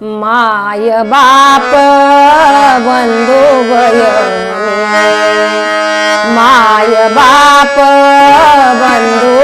माय बाप बंधू बयनी माय बाप बंधू